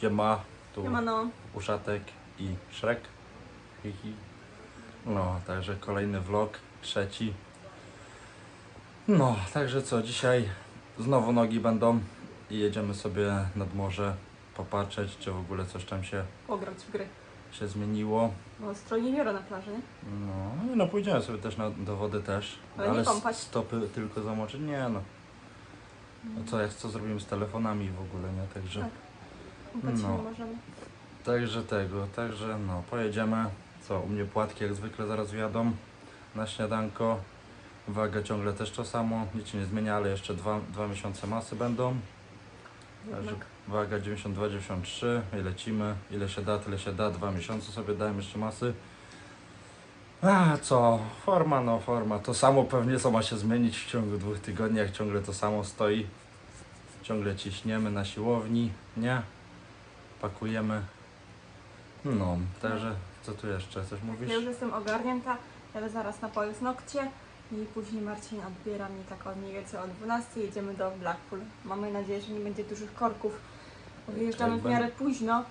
Siema, tu Siemano. Uszatek i Szrek. Hihi. No, także kolejny vlog, trzeci. No, także co, dzisiaj znowu nogi będą i jedziemy sobie nad morze popatrzeć, czy w ogóle coś tam się, Pograć w gry. się zmieniło. Bo stroj nie biorę na plaży, nie? No, nie no, pójdziemy sobie też na, do wody też, Ale nie s- kąpać. stopy tylko zamoczyć, nie no. No co, jak co zrobimy z telefonami w ogóle, nie? Także... Tak. Kąpać się No. nie możemy. Także tego, także no, pojedziemy. Co, u mnie płatki jak zwykle zaraz wjadą na śniadanko. Waga ciągle też to samo, nic się nie zmienia, ale jeszcze dwa, dwa miesiące masy będą. Także Jednak. waga 92-93 i lecimy. Ile się da, tyle się da. Dwa miesiące sobie dałem jeszcze masy. A co, forma, no forma. To samo pewnie co ma się zmienić w ciągu dwóch tygodni, jak ciągle to samo stoi. Ciągle ciśniemy na siłowni, nie? Pakujemy. No, także co tu jeszcze? Coś mówisz? Ja już jestem ogarnięta, jadę zaraz na paznokcie i później Marcin odbiera mnie tak od mniej więcej o 12 jedziemy do Blackpool. Mamy nadzieję, że nie będzie dużych korków. Wyjeżdżamy w Jakby- miarę późno,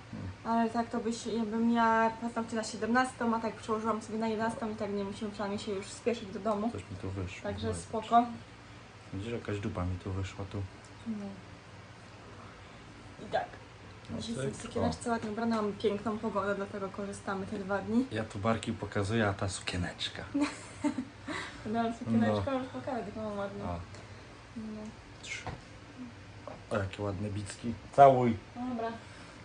ale tak to byś, jakbym miała paznokcie na 17, a tak przełożyłam sobie na 11 i tak nie musimy przynajmniej się już spieszyć do domu. Coś mi tu wyszło. Także spoko. Widzisz, jakaś dupa mi tu wyszła tu. No. I tak. No, Dzisiaj cyk. jestem w sukieneczce ładnie ubrana, mamy piękną pogodę, dlatego korzystamy te dwa dni. Ja tu barki pokazuję, a ta sukieneczka. Miałam sukieneczkę, już pokażę, taką mam ładną. O, No. o jakie ładne bicki. Całuj. No Dobra.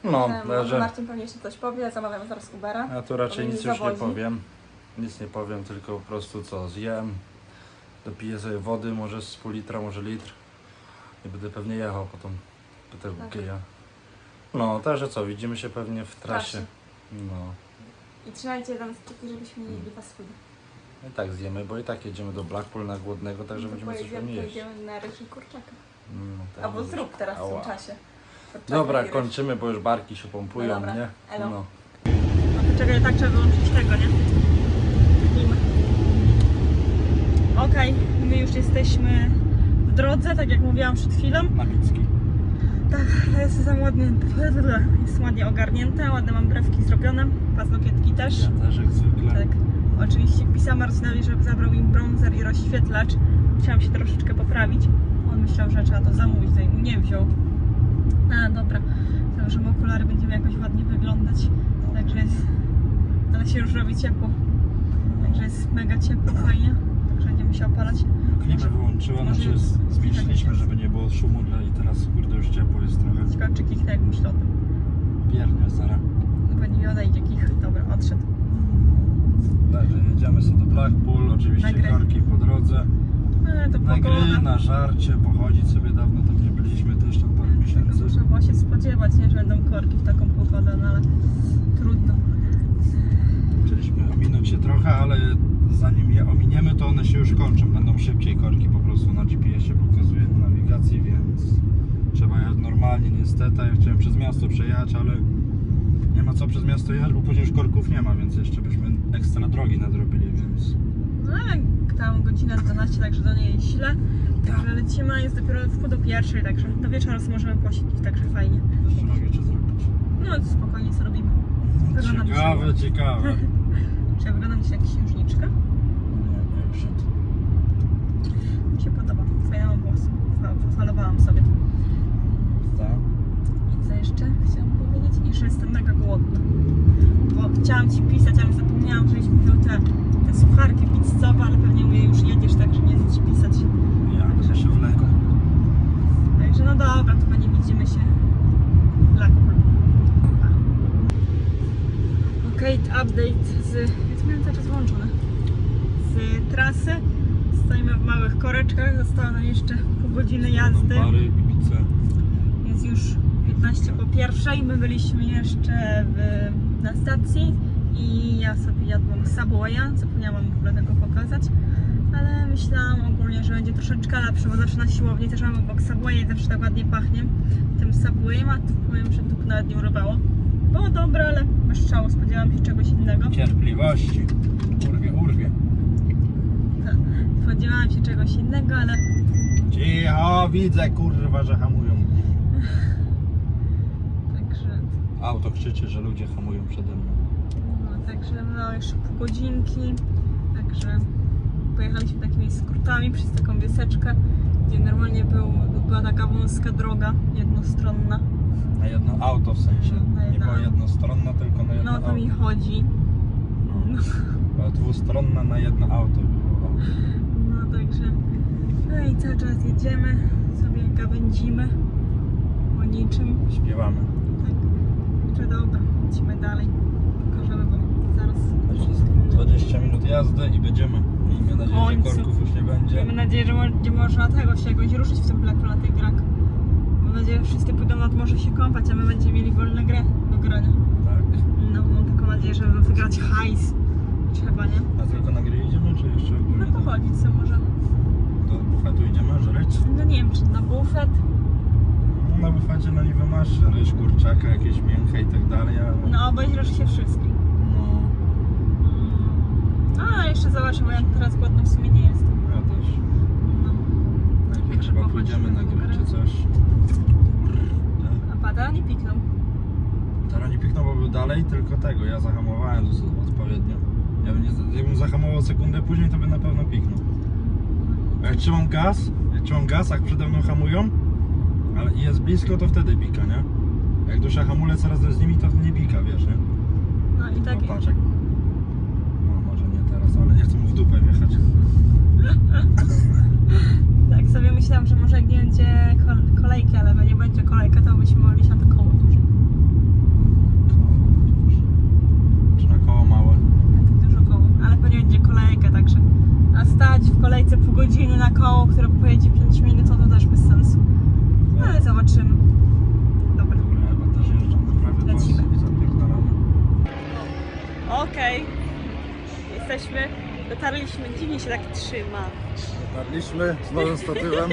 No, także Marcin pewnie jeszcze coś powie, zamawiam zaraz Ubera. ja tu raczej nic już nie powiem. Nic nie powiem, tylko po prostu co, zjem. Dopiję sobie wody, może z pół litra, może litr. I będę pewnie jechał po, tą, po tego Tak. geja. No, także co, widzimy się pewnie w trasie. Trasie. No. I trzymajcie tam styki, żebyśmy nie jedli fast food. I tak zjemy, bo i tak jedziemy do Blackpool na głodnego, także To będziemy coś pewnie jeść. pojedziemy na ryż i kurczaka. No, tak Albo będzie. zrób teraz w Ała. tym czasie. Kurczaka Dobra, ryż. kończymy, bo już barki się pompują, No dobra, nie? elo. No. No to czekaj, tak trzeba wyłączyć tego, nie? Film. Okej, my już jesteśmy w drodze, tak jak mówiłam przed chwilą. Na. Tak, jest tam ładnie, jest ładnie ogarnięte, ładne mam brewki zrobione, paznokietki też. Ja też jak zwykle. Tak. Oczywiście pisałam Marcinowi, żeby zabrał mi bronzer i rozświetlacz. Chciałam się troszeczkę poprawić. On myślał, że trzeba to zamówić, to nie wziął. A, dobra. Że okulary będziemy jakoś ładnie wyglądać. Także jest... Ale się już robi ciepło. Także jest mega ciepło, fajnie. Także będziemy się opalać. Klimę wyłączyła, Może- znaczy z- zmniejszyliśmy, żeby nie było szumu dla- i teraz kurde już ciepło jest trochę. Ciekawe, czy kichnie, jak myślę o tym. Piernie zara. No pewnie mi odejdzie kich. Dobra, odszedł. Także jedziemy sobie do Blackpool, oczywiście Na gry. korki po drodze. Ale to Na gry, pogoda. na żarcie, pochodzić sobie dawno tam nie byliśmy też tam parę miesięcy. Trzeba było się spodziewać, nie, że będą korki w taką pogodę, no ale trudno. Chcieliśmy ominąć się trochę, ale zanim je ominiemy, to one się już kończą. Będą szybciej korki po prostu na GPS-ie pokazuje na nawigacji, więc trzeba jechać normalnie niestety. Ja chciałem przez miasto przejechać, ale nie ma co przez miasto jechać, bo później już korków nie ma, więc jeszcze byśmy ekstra drogi nadrobili, więc No ale tam godzinę 12, także do niej źle. Także Tak. lecimy, jest dopiero w do pierwszej, także do wieczora możemy posiedzieć, także fajnie. jeszcze mogę jeszcze zrobić. No spokojnie co robimy. Wyglądam Ciekawe, ciekawe. Czy ja wyglądam dzisiaj jak księżniczka? Nie, nie wszedł. Mi się podoba. Fajne mam włosy. Pofalowałam sobie. Tak. I co jeszcze chciałam powiedzieć? I że jestem mega głodna. Bo chciałam Ci pisać, ale zapomniałam, żeśmy wziął te, te sucharki pizzowe, ale pewnie mówię, już jedziesz, także nie chcę Ci pisać. Jak to się wlekło. Także no dobra, to pewnie widzimy się w Blackpool. Okej, update z... Jest miałem cały czas włączone. Z trasy. Stoimy w małych koreczkach, zostało nam jeszcze pół godziny jazdy. Bary. Jest już 15 po pierwszej. My byliśmy jeszcze w, na stacji i ja sobie jadłam Subwaya. Zapomniałam w ogóle tego pokazać. Ale myślałam ogólnie, że będzie troszeczkę lepszy, bo zawsze na siłowni też mamy obok Subwaya i zawsze tak ładnie pachnie tym Subwayem, a tu powiem, że tu nawet nie urywało. Było dobre, ale bez szału spodziewałam się czegoś innego. Cierpliwości. Urwie. Spodziewałam się czegoś innego, ale Cicho, widzę kurwa, że hamują. także Auto krzyczy, że ludzie hamują przede mną. No, także no jeszcze pół godzinki. Także pojechaliśmy takimi skrótami przez taką wieseczkę, gdzie normalnie był, była taka wąska droga jednostronna. Na jedno auto w sensie. Na Nie była jednostronna, tylko na jedno No to mi auto. chodzi. No. Była dwustronna na jedno auto było. Także. No i cały czas jedziemy, sobie gawędzimy o niczym. Śpiewamy. Tak. Także dobra, lecimy dalej. Pokażemy wam zaraz. Jeszcze z 20 minut jazdy i będziemy. Miejmy nadzieję, że korków już nie będzie. Mamy nadzieję, że będzie można tego się jakoś ruszyć w tym Blacku na tej grak. Mam nadzieję, że wszyscy pójdą nad morze się kąpać, a my będziemy mieli wolne grę do grania. Tak. No, mam taką nadzieję, żeby wygrać hajs. Trzeba, nie? A tylko na gry idziemy, czy jeszcze No to chodzić co możemy. Do bufetu idziemy, żreć? No nie wiem, czy na bufet. No, na bufecie no niby masz ryż, kurczaka, jakieś mięcha i tak dalej, ale... No obejrzysz się wszystkim. No, A, jeszcze zobaczę, bo ja teraz głodna w sumie nie jestem. ja też. No. Najpierw chyba pójdziemy na grę. czy coś. A pada nie piknął. Teraz nie piknął, bo był dalej, tylko tego, ja zahamowałem odpowiednio. Ja bym nie, jakbym zahamował sekundę później, to by na pewno piknął. A jak trzymam gaz, jak trzymam gaz, jak przede mną hamują, ale i jest blisko, to wtedy pika, nie? Jak duszę hamulec razem z nimi, to nie pika, wiesz, nie? No i tak. No patrz jak... No może nie teraz, ale nie chcę mu w dupę wjechać. Tak sobie myślałam, że może jak nie będzie kol- kolejki, ale jak nie będzie kolejka, to byśmy mogli się na to. Koło duże. Czy na koło małe? Na to dużo koło, ale pewnie będzie kolejka, także a stać w kolejce pół godziny na koło, które pojedzie 5 minut, to, to też bez sensu. No ale zobaczymy. Dobra. Dobra, ja chyba też jeżdżam na prawie pas Lecimy. i zapierdalamy. Okej. Jesteśmy, dotarliśmy, dziwnie się tak trzyma. Dotarliśmy z nowym statywem,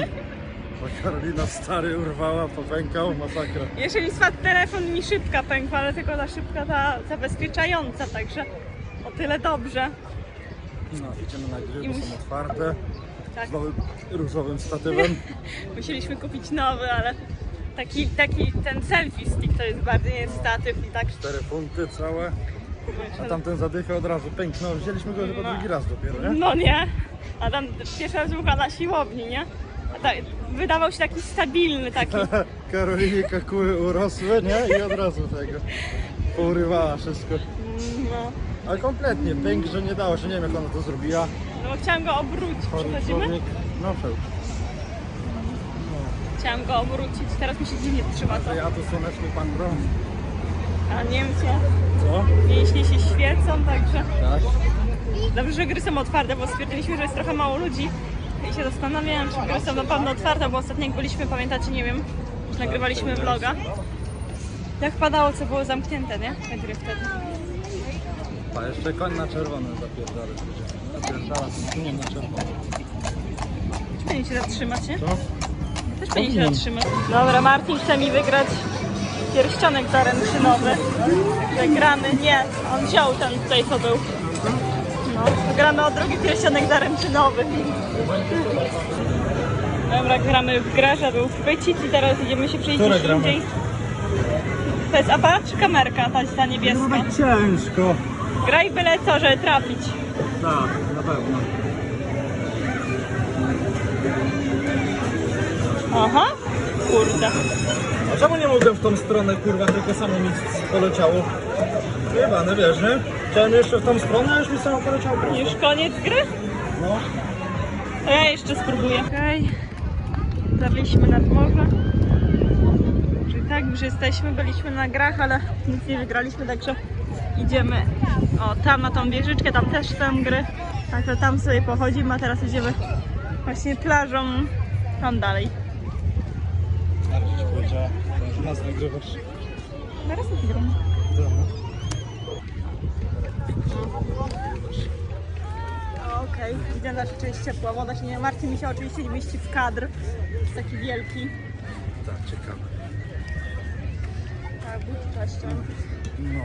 bo Karolina stary urwała, popękał, masakra. Jeszcze mi spadł telefon, mi szybka pękła, ale tylko ta szybka ta zabezpieczająca, także o tyle dobrze. No, idziemy na gry, I bo musi- są otwarte, Tak. z nowym różowym statywem. Musieliśmy kupić nowy, ale taki, taki ten selfie stick to jest bardziej statyw i tak. Cztery funty całe, a tamten zadycha od razu pęknął. Wzięliśmy go chyba drugi raz dopiero, nie? No nie, a tam pierwszy raz rucha na siłowni, nie? A tak, wydawał się taki stabilny, taki. Karolinie kakuły urosły, nie? I od razu tego pourywała wszystko. No, Ale kompletnie, pęk, że nie dało się, nie wiem jak ona to zrobiła. no bo chciałam go obrócić. Chory Przechodzimy? człowiek. No przejdź. Chciałam go obrócić, teraz mi się dziwnie trzyma to. To ja tu słoneczny pan bro. A Niemcy, Co? mięśnie się świecą, także Tak. dobrze, że gry są otwarte, bo stwierdziliśmy, że jest trochę mało ludzi. I się zastanawiałam, czy gry są na pewno otwarte, bo ostatnio jak byliśmy, pamiętacie, nie wiem, nagrywaliśmy vloga. Jak padało, co było zamknięte, nie? Te gry wtedy. A jeszcze koń na czerwony zapierdala. Zapierdala koniem na czerwony. Powinien się zatrzymać, nie? Co? Też powinien się zatrzymać. Dobra, Martin chce mi wygrać pierścionek zaręczynowy. Wygrany, nie, on wziął ten tutaj, co był. No, gramy o drugi pierścionek zaręczynowy. Dobra, gramy w grę, żeby uchwycić i teraz idziemy się przejść gdzieś indziej. To jest aparat czy kamerka, ta, ta niebieska? ciężko. Graj byle co, żeby trafić. Tak, na pewno. Aha, kurde. A czemu nie mogłem w tą stronę, kurwa, tylko samo mi poleciało? Chyba, no wiesz, nie? Chciałem jeszcze w tą stronę, a już mi samo poleciało. Już koniec gry? No. To ja jeszcze spróbuję. Okej. Dotarliśmy nad morze. Czyli tak, już jesteśmy, byliśmy na grach, ale nic nie wygraliśmy, także idziemy o tam na tą wieżyczkę, tam też są gry. Także tam sobie pochodzimy, a teraz idziemy właśnie plażą tam dalej. Że nas nagrywasz. Zaraz nagram. Okej, widzę, że rzeczywiście ciepła woda się nie martwi mi się oczywiście nie mieści w kadr. Jest taki wielki. Tak, ciekawe. Tak, ściągnąć. No.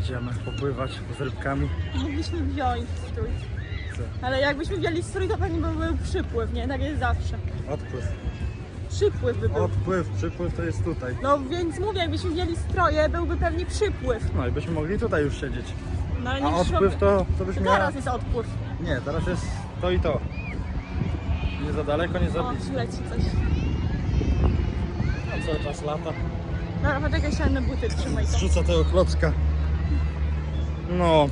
Idziemy popływać z rybkami. Mogliśmy wziąć strój. Co? Ale jakbyśmy wzięli strój, to pewnie by był przypływ, nie? Tak jest zawsze. Odpływ. Przypływ by był. Odpływ, przypływ to jest tutaj. No więc mówię, jakbyśmy mieli stroje, byłby pewnie przypływ. No i byśmy mogli tutaj już siedzieć. No ale A nie odpływ to, to byśmy miała... Teraz jest odpływ. Nie, teraz jest to i to. Nie za daleko, nie za O, blisko. leci coś. A cały czas lata. Dobra, poczekaj, siadne buty, trzymaj to. Zrzuca tego klocka. No,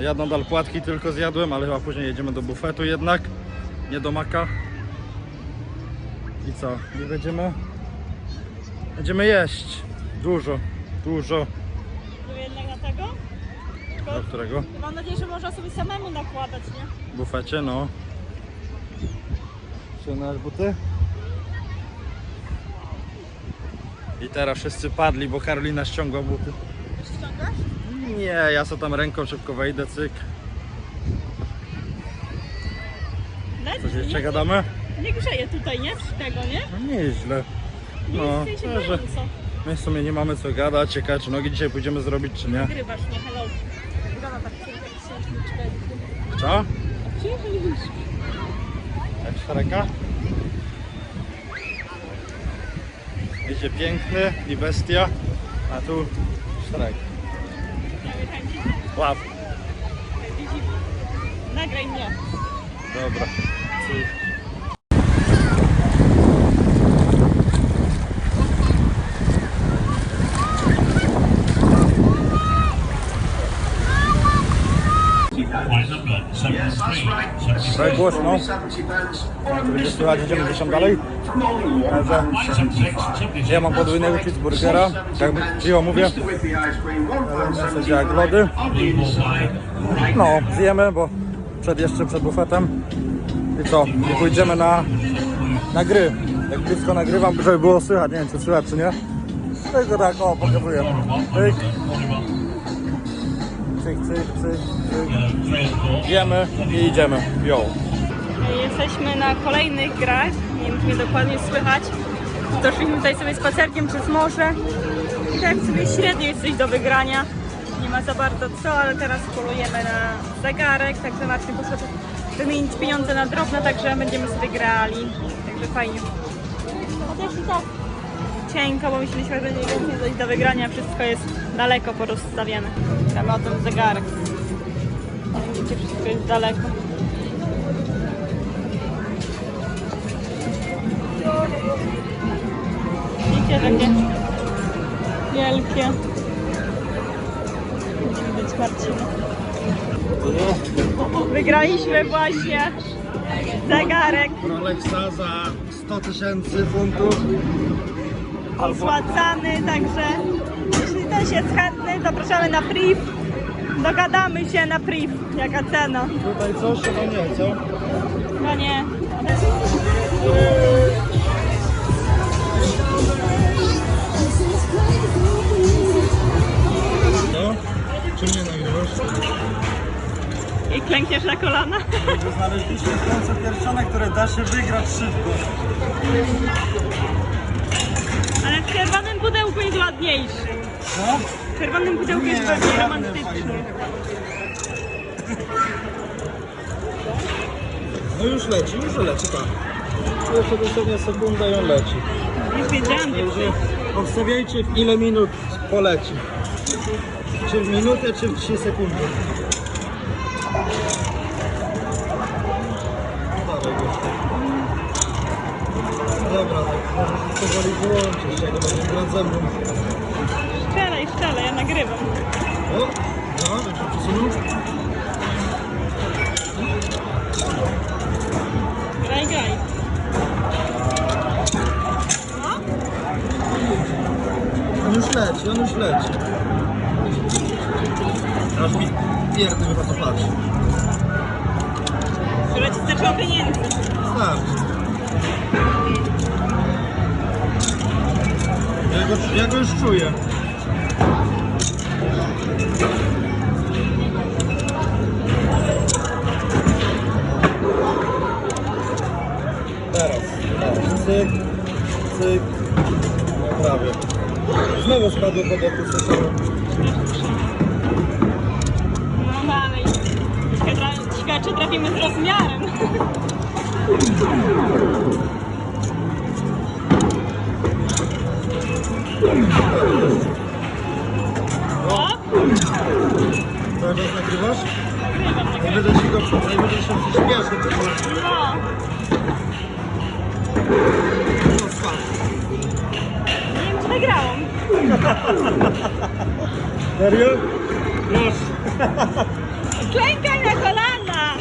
ja nadal płatki tylko zjadłem, ale chyba później jedziemy do bufetu jednak. Nie do maka. I co? I będziemy... Będziemy jeść. Dużo, dużo. Jednak na tego? Do którego? Mam nadzieję, że można sobie samemu nakładać, nie? W bufecie, no. Ściągnąłeś buty? I teraz wszyscy padli, bo Karolina ściągła buty. Ściągasz? Nie, ja co tam ręką szybko wejdę, cyk. Coś jeszcze nie, gadamy? Nie grzeje tutaj, nie? Z tego, nie? No nieźle. Nie No, jest się że- gorąco. My w sumie nie mamy co gadać, ciekawe czy nogi dzisiaj pójdziemy zrobić, czy nie. Nagrywasz mnie, hello. Wygląda tak księżniczkę. Co? Księżniczka. Jak szereka? Wiecie, piękny i bestia, a tu szereg. Prawie tańczy. Łap. Nagraj mnie. Dobra. Line Trochę głośno. Będzie słychać, idziemy gdzieś tam dalej. Także 76. ja mam podwójnego cheeseburgera, jak przyjął mówię, zasadzie jak lody. No, zjemy, bo przed jeszcze przed bufetem. I co? I pójdziemy na, na gry. Jak blisko nagrywam, żeby było słychać, nie wiem czy słychać czy nie. Tylko tak, o, pokazuję. Cyk, cyk, cyk, cyk, cyk. Jemy i idziemy. Yo. Jesteśmy na kolejnych grach. Nie wiem, czy mnie dokładnie słychać. Doszliśmy tutaj sobie spacerkiem przez morze. I tak sobie średnio jest coś do wygrania. Nie ma za bardzo co, ale teraz polujemy na zegarek. Także Marcin poszedł wymienić pieniądze na drobne, także będziemy sobie grali. Także fajnie. Chociaż i tak cienko, bo myśleliśmy, że będzie więcej coś do wygrania. Wszystko jest daleko porozstawiane. Gramy o ten zegarek. Widzicie, wszystko jest daleko. Widzicie, takie wielkie. Będziemy być Marcina. Wygraliśmy właśnie zegarek Rolexa za 100 tysięcy funtów. opłacany, także jeśli ktoś jest chętny, zapraszamy na priv. Dogadamy się na priv, jaka cena. Tutaj coś, chyba nie, co? No nie. No? Czym nie nagrywasz? I klękniesz na kolana. Znaleźliśmy końce pierścione, które da się wygrać szybko. Ale w czerwonym pudełku jest ładniejszy. Co? Czerwonym pudełku jest bardziej fajne. No już leci, już leci, tak. Jeszcze dosłownie sekunda i on leci. Już wiedziałam, że Także obstawiajcie w ile minut poleci. Czy w minutę, czy w 3 sekundy. Dobra, tak może powoli wyłączyć, jak będzie grać ze mną. Nagrywam. O, no, jak się przesunął. Graj, graj. On już leci, on już leci. Aż mi pierdzy chyba to patrzy. Które ci starczyło pieniędzy. Starczy. Ja go, ja go już czuję. Cyk, cyk. No prawie. Znowu spadło pod opuszczenie. No dalej. Ciekawe, czy trafimy z rozmiarem. O! Cały czas nagrywasz? Najwyżej się go, najwyżej się przyspieszy. No! Serio? Już. Klękaj na kolana!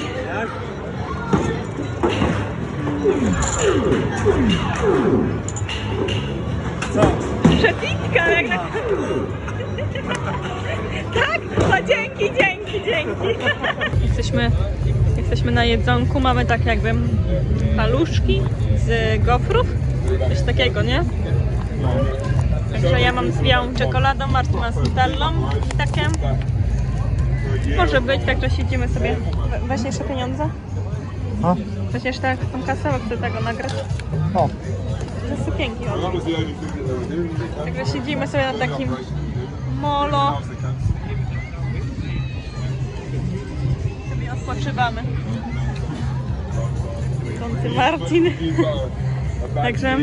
Co? Przepitka jak na... Tak? No dzięki, dzięki, dzięki. Jesteśmy, jesteśmy na jedzonku, mamy tak jakby paluszki z gofrów. Coś takiego, nie? Także ja mam z białą czekoladą, Marcin ma z nutellą i takie. Może być, także siedzimy sobie. We- Weź jeszcze pieniądze. A? Weź jeszcze tak tą kasę, bo chcę tego nagrać. O. Ze sukienki chodzi. Także siedzimy sobie na takim molo. Sobie odpoczywamy. Tonty Marcin. Także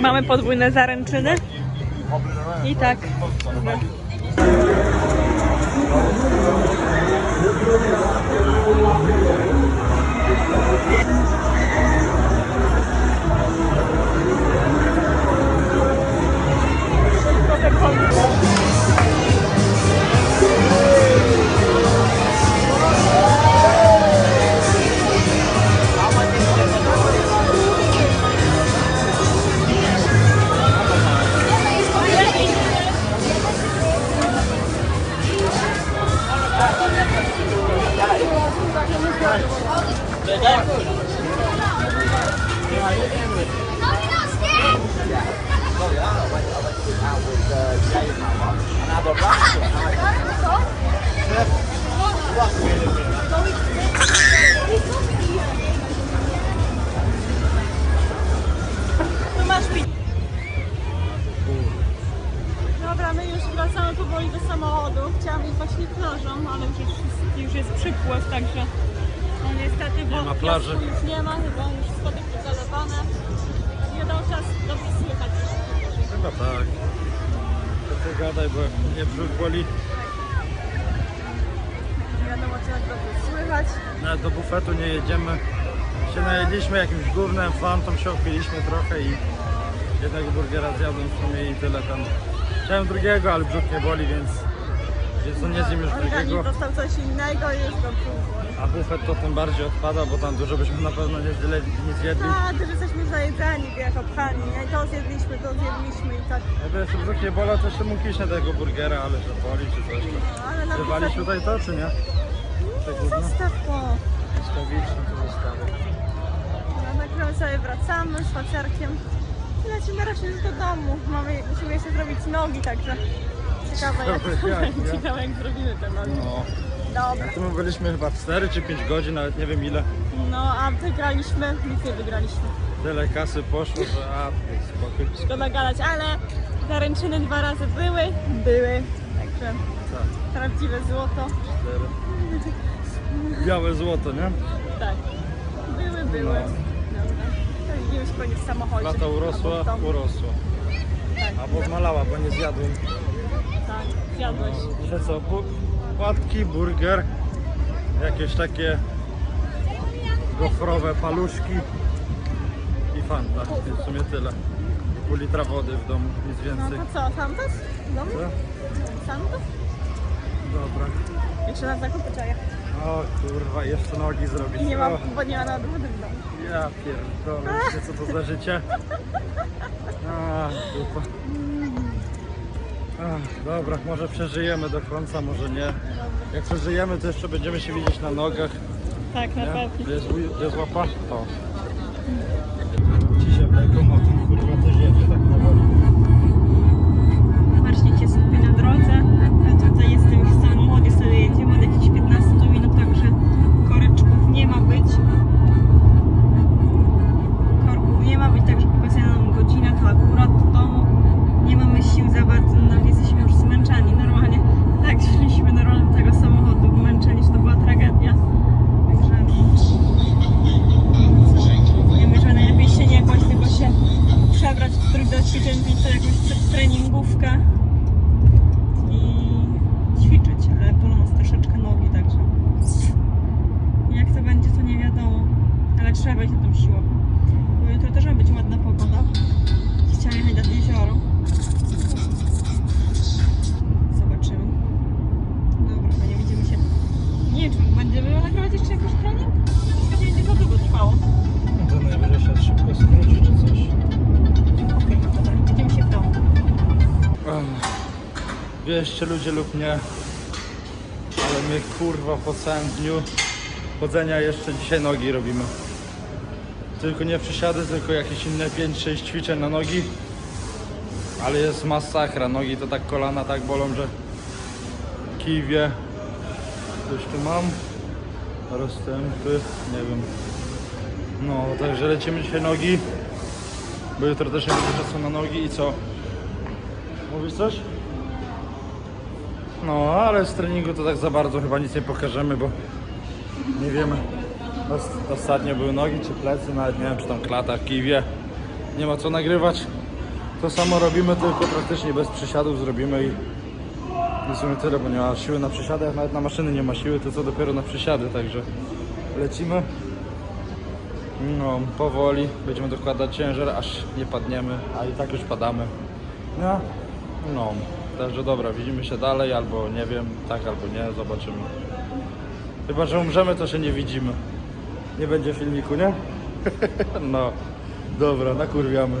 mamy podwójne zaręczyny. I tak. Tu masz pić. Dobra, my już wracamy powoli do samochodu. Chciałam iść właśnie plażą, ale już jest, już jest przypływ, także no niestety, bo ma plaży. już nie ma, chyba już schody zalewane. Nie dał czas dobrze słychać. Chyba tak. To ty gadaj, bo mnie brzuch boli. Nie wiadomo, czy jak dobrze słychać. Nawet do bufetu nie jedziemy. Się najedliśmy jakimś gównem, fantą się opiliśmy trochę i jednego burgera zjadłem w sumie i tyle tam. Chciałem drugiego, ale brzuch nie boli, więc, więc no nie zjem już drugiego. Dostał coś innego i go próbuje. A bufet to tym bardziej odpada, bo tam dużo byśmy na pewno nie, zjedli, nie zjedli. Tak, że jesteśmy zajedzeni, jak obchani. nie? To zjedliśmy, to zjedliśmy i tak. Jakby jeszcze brzuch nie bolał, to jeszcze mógł iść na tego burgera, ale że boli czy coś. To... Ale na Wywalić tutaj to, czy nie? Gówno? Zostaw to. Ustawicznie to zostawię. No, nagramy sobie, wracamy spacerkiem. I lecimy raczej już do domu. Mamy, musimy jeszcze zrobić nogi, także ciekawe jak, jak, ciekawe jak zrobimy te nogi. No. Dobra. Tu my byliśmy chyba 4 czy 5 godzin, nawet nie wiem ile. No a wygraliśmy, nic nie wygraliśmy. Tyle kasy poszło, że a, spokój. Szkoda gadać, ale zaręczyny dwa razy były. Były. Także Tak, prawdziwe złoto. 4. Białe złoto, nie? Tak. Były, były. Dobra. To widzimy się pewnie w samochodzie. Lata urosła, urosła. Tak, Albo zmalała, bo nie zjadłem. tak. Zjadłeś. Że co, bu- płatki, burger, jakieś takie gofrowe paluszki i fanta. I w sumie tyle. Pół litra wody w domu, nic No więcej. to co, Santos? Co? Santos? Dobra. Jeszcze na zakupy jechać. O kurwa, jeszcze nogi zrobić. Nie ma, O, bo nie ma nawet wody w domu. ja pierdolę, wiecie co to za życie? A, dupa. Ach, dobra, może przeżyjemy do końca, może nie. Jak przeżyjemy, to jeszcze będziemy się widzieć na nogach. Tak, na pewno. Gdzie jest, gdzie jest łapa? O. Ci się wleką, a ten kurwa też jedzie tak powoli. Marcin cię skupi na drodze. Ja tutaj jestem już w samochodzie, sobie jedziemy od jakichś 15 minut, także koreczków nie ma być. Korków nie ma być, także pokazuję nam godzinę, to akurat nie mamy sił za bardzo, no, jesteśmy już zmęczeni normalnie. Tak, szliśmy normalnie do tego samochodu, męczeni, to była tragedia. Także... Wiemy, że najlepiej się nie bać, tylko się przebrać w trój do ćwiczeń, więc to jakąś treningówkę i ćwiczyć, ale bolą nas troszeczkę nogi, także jak to będzie, to nie wiadomo, ale trzeba być na tą siłą. Bo jutro też ma być ładna pogoda. Chciałam jechać do Wieście ludzie lub nie, ale my kurwa po całym dniu chodzenia jeszcze dzisiaj nogi robimy. Tylko nie przysiady, tylko jakieś inne 5-6 ćwiczeń na nogi. Ale jest masakra, nogi to tak kolana tak bolą, że kij wie. Coś tu mam, rozstępy, nie wiem. No, także lecimy dzisiaj nogi, bo jutro też nie będzie czasu na nogi i co? Mówisz coś? No, ale z treningu to tak za bardzo chyba nic nie pokażemy, bo nie wiemy. Ost- Ostatnio były nogi czy plecy, nawet nie wiem czy tam klata, kiwie. Nie ma co nagrywać. To samo robimy, tylko praktycznie bez przysiadów zrobimy i w sumie tyle, bo nie ma siły na przysiady, nawet na maszyny nie ma siły, to co dopiero na przysiady, także lecimy. No, powoli będziemy dokładać ciężar, aż nie padniemy, a i tak już padamy. No, no, także dobra, widzimy się dalej, albo nie wiem, tak albo nie, zobaczymy. Chyba, że umrzemy, to się nie widzimy. Nie będzie filmiku, nie? no, dobra, nakurwiamy.